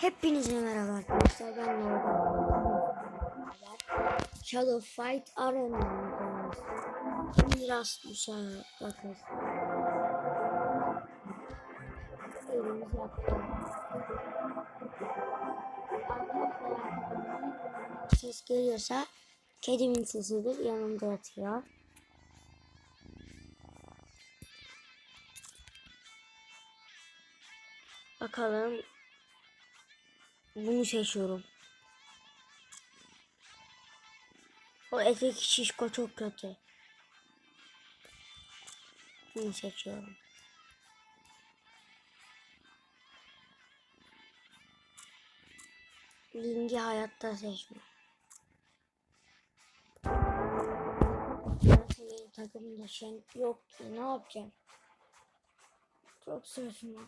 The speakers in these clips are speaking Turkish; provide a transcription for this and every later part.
Hepinize merhaba arkadaşlar. Ben Lord'a Shadow Fight Arena oynuyoruz. Şimdi Rasmus'a bakın. Elimiz yaptı. Ses geliyorsa kedimin sesidir. Yanımda yatıyor. Bakalım bunu seçiyorum. O etek şişko çok kötü. Bunu seçiyorum. Ling'i hayatta seçme. Benim takımda şey yok ki ne yapacağım? Çok saçma.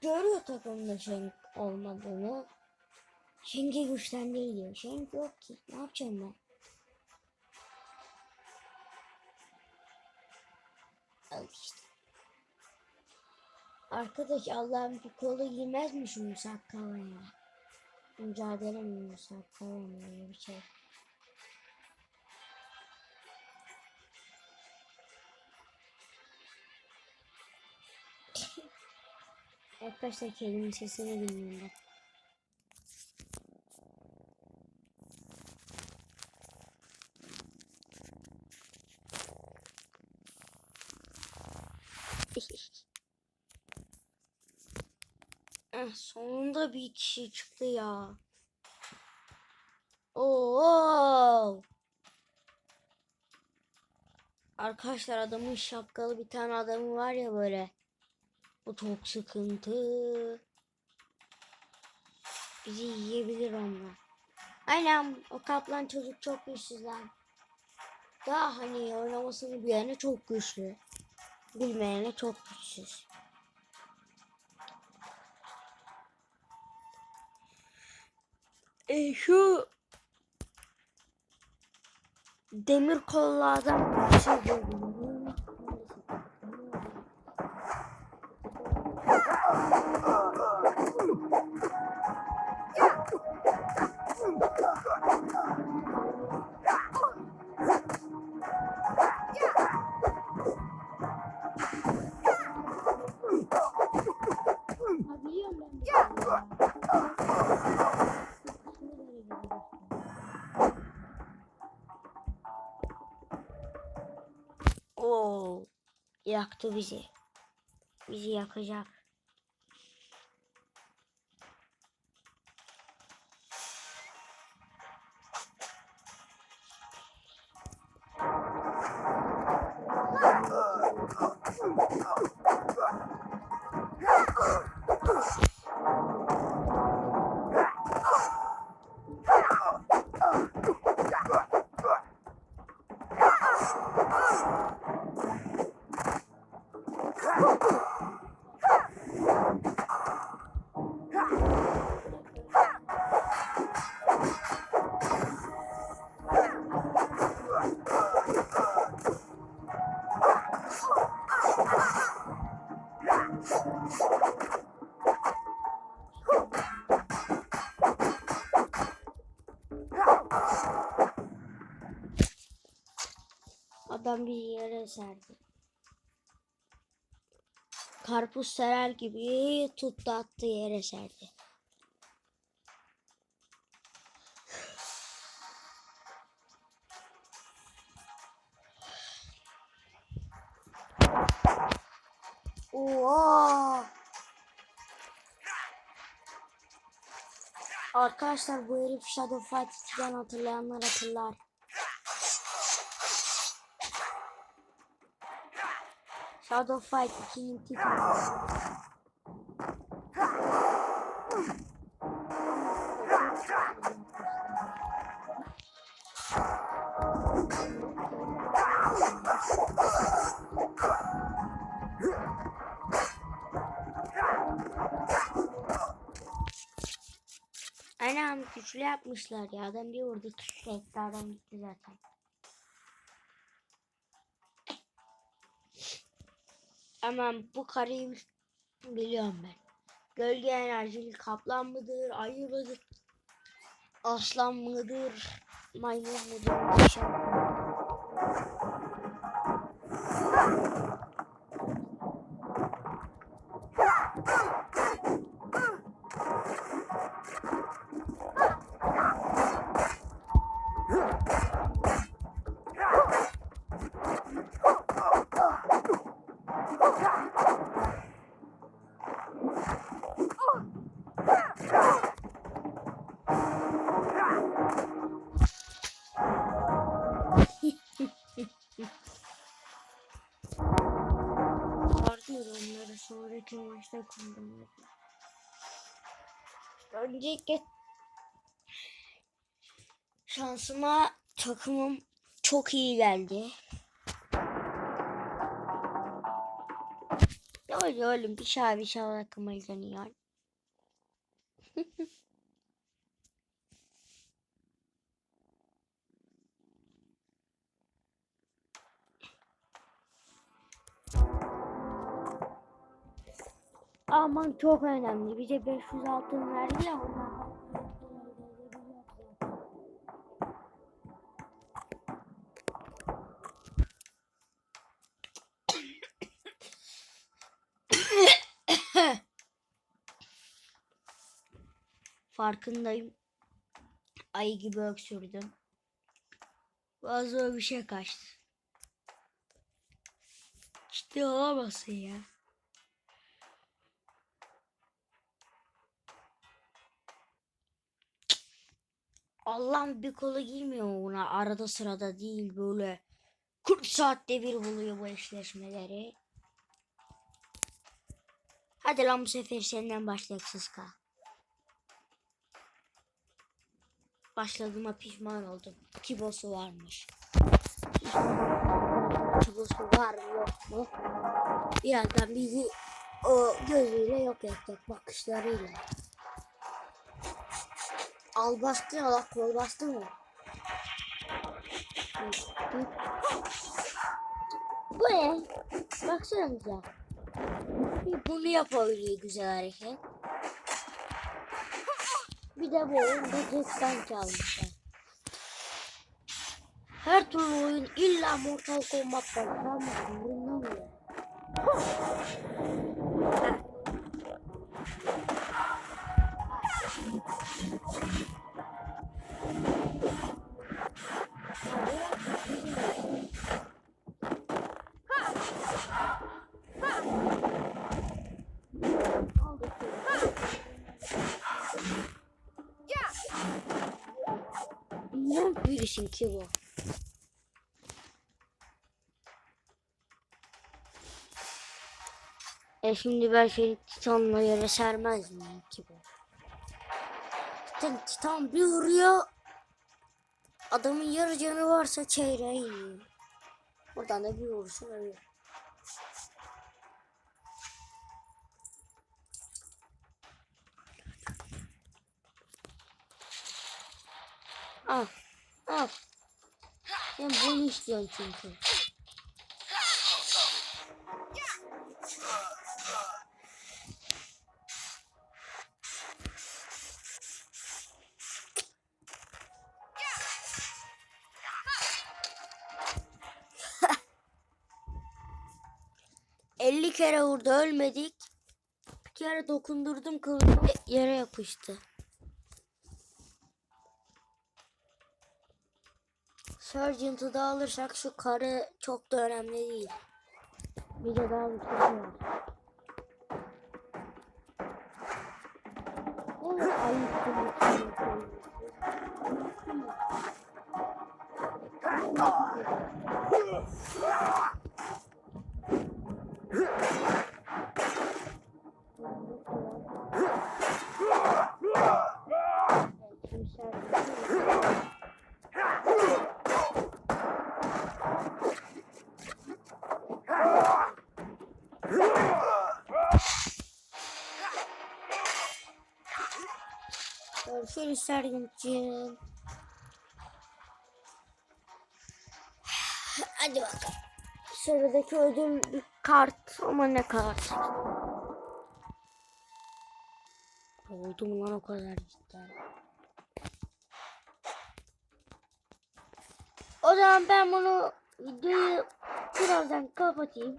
Görüyor takımda Şenk olmadığını. Şenk'i güçlendi diyor. Şenk yok ki. Ne yapacağım ben? Al işte. Arkadaş Allah'ım bu kolu giymez mi şu musakkala ya? Mücadele mi musakkala mı öyle bir şey? Arkadaşlar kelimenin sesini ben. Eh, sonunda bir kişi çıktı ya. Oo. Arkadaşlar adamın şapkalı bir tane adamı var ya böyle. Bu çok sıkıntı. Bizi yiyebilir onlar. Aynen o kaplan çocuk çok güçsüz lan. Daha hani oynamasını bilene çok güçlü. Bilmeyene çok güçsüz. E şu demir kollardan bir şey gördüm. Yaktı bizi. Bizi yakacak. Adam bir yere serdi. Karpuz serer gibi tuttu attı yere serdi. Oha! Arkadaşlar bu herif Shadow Fight 2'den hatırlayanlar hatırlar. Shadow Fight 2'nin titri. Anam güçlü yapmışlar ya. Adam bir vurdu tüfekle adam gitti zaten. Aman bu karıyı biliyorum ben. Gölge enerjili kaplan mıdır? Ayı mıdır? Aslan mıdır? Maymun mudur? Bir şey kullanıyoruz. Öncelikle şansıma takımım çok iyi geldi. Oluyor oğlum bir şey bir şey takıma izleniyor. Aman çok önemli. Bize 500 altın verdi ya onlardan. Farkındayım. Ayı gibi öksürdüm. Bazı bir şey kaçtı. İşte olamazsın ya. Allah'ım bir kolu girmiyor buna. Arada sırada değil böyle. 40 saatte bir buluyor bu eşleşmeleri. Hadi lan bu sefer senden başlayak Sıska. Başladığıma pişman oldum. Kibosu varmış. Kibosu var mı yok mu? Birazdan bizi o gözüyle yok edecek bakışlarıyla. Al bastı bak kol bastı mı? Bu ne? Baksanıza. Bunu yapabiliyor güzel hareket. Bir de bu oyunda cidden çalmışlar. Her türlü oyun illa Mortal Kombat'tan çalmasın. Bundan mı? Ne birisin ki bu? E şimdi ben seni Titan'la yere sermez miyim ki bu? Titan, Titan bir vuruyor. Adamın yarı canı varsa çeyreği yiyor. Buradan da bir vurursun ölüyor. Al. Al. Sen bunu istiyorsun çünkü. Elli kere vurdu ölmedik. Bir kere dokundurdum kılıcı yere yapıştı. Sergeant'ı da alırsak şu karı çok da önemli değil. Bir de daha şey var. Evet ayıp Görüşürüz Sergeant'cığım. Hadi bakalım. Sıradaki ödül bir kart ama ne kart? Oldu lan o kadar cidden? O zaman ben bunu videoyu birazdan kapatayım.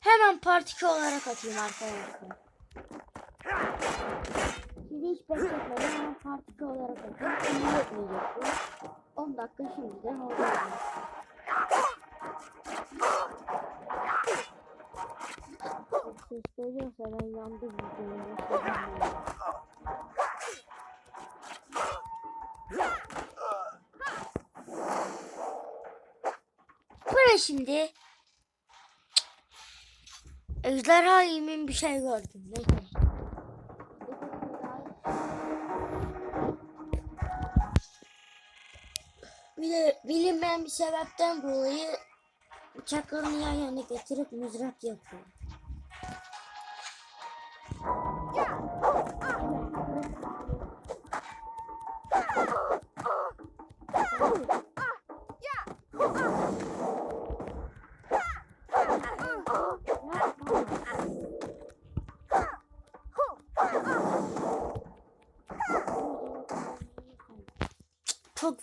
Hemen part 2 olarak atayım arkadaşlar. Sizi hiç bekletmeden hemen part 2 olarak atayım. Şimdi yetmeyecek bu. 10 dakika şimdiden oldu. ses geliyorsa ben yandım videoyu. şimdi Ejderha yemin bir şey gördüm. Neyse. De bilinmeyen bir sebepten dolayı bıçaklarını yan yana getirip mızrak yapıyor.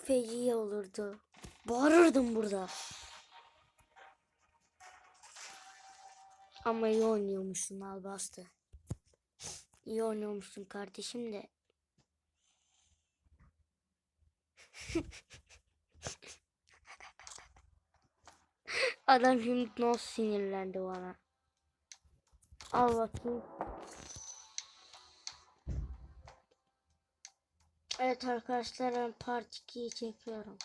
Feci olurdu. Bağırırdım burada. Ama iyi oynuyormuşsun Albastı. İyi oynuyormuşsun kardeşim de. Adam şimdi nasıl sinirlendi bana. Al bakayım. Evet arkadaşlar ben part 2'yi çekiyorum.